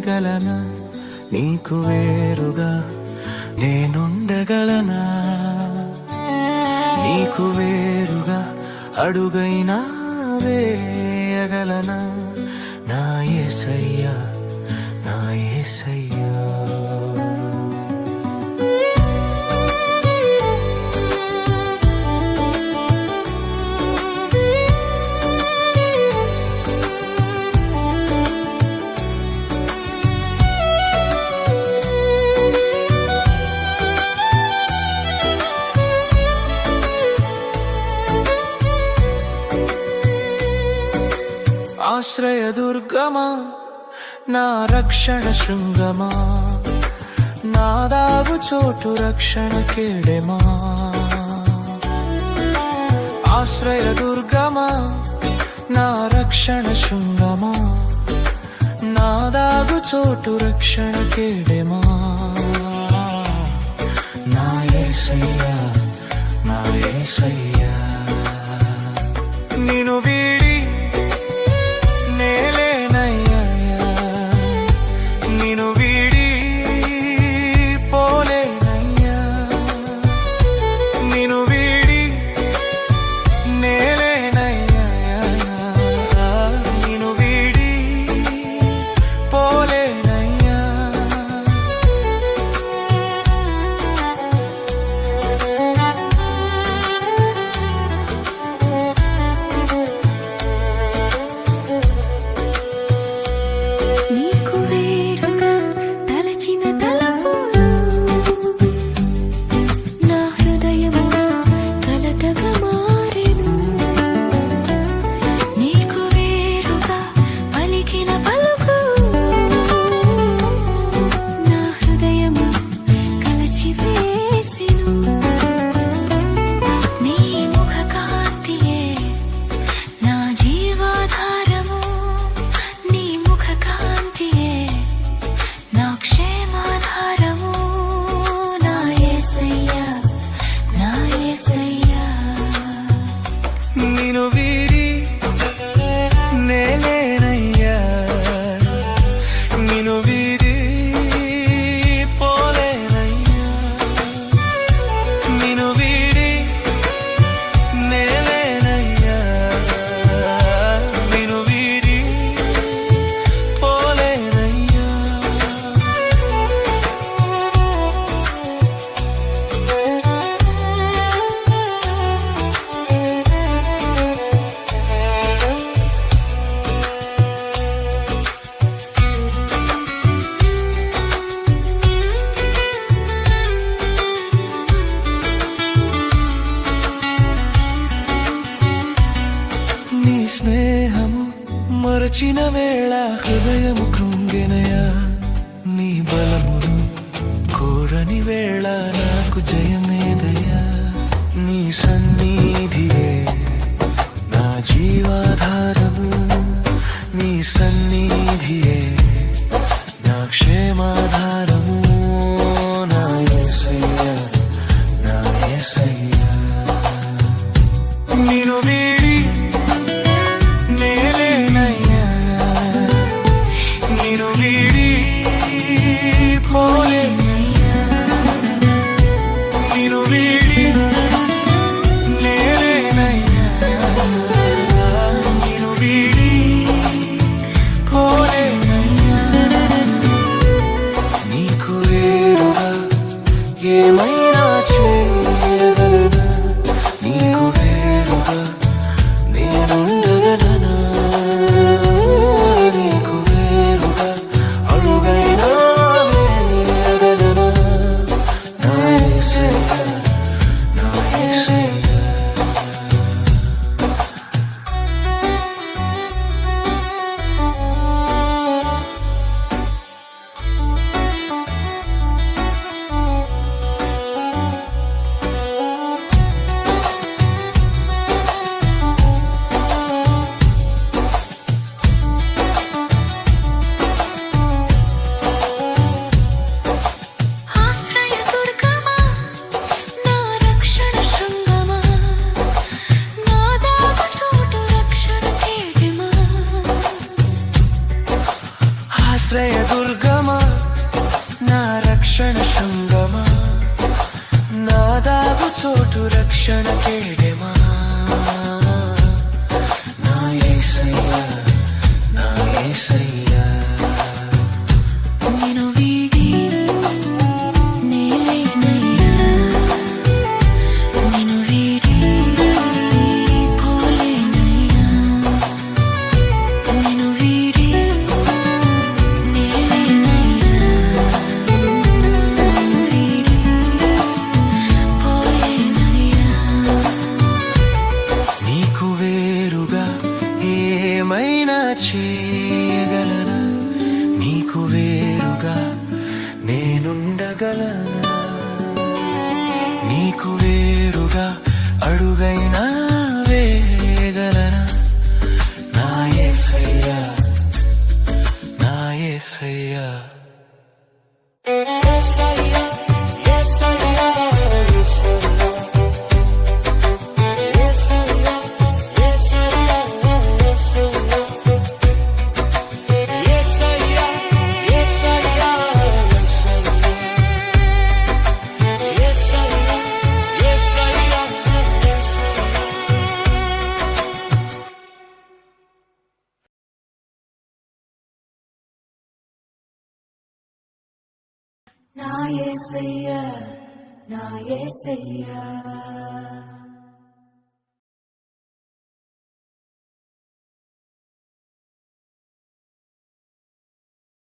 ఉండగలనా? నీకు వేరుగా నేనుండగలనా? నీకు వేరుగా అడుగైనా వేయగలనా? నా ఏసయ్యా నా ఏసయ్యా. ఆశ్రయ దుర్గమా? నా రక్షణ శృంగమా? నాదాగు చోటు రక్షణ కేడెమా? ఆశ్రయదుర్గమా నా రక్షణ శృంగమా? నాదాగు చోటు రక్షణ కేడెమా? నా ఏసయ్యా నా ఏసయ్యా. నీ స్నేహము మరచిన వేళ హృదయము కృంగెనయా. నీ బలమును కోరని వేళ నాకు జయమేదయా నీ సన్నిధియే నా జీవాధారము నీ సన్నిధియే నా క్షేమాధారము. నా యేసయ్యా నా యేసయ్యా నిను que ఆశ్రయ దుర్గమా? నా రక్షణ శృంగమా నా దాగు చోటు రక్షణ కేడే. వేరుగా అడుగైనా వేయగలనా నా యేసయ్యా నా యేసయ్యా నా యేసయ్యా నా యేసయ్యా.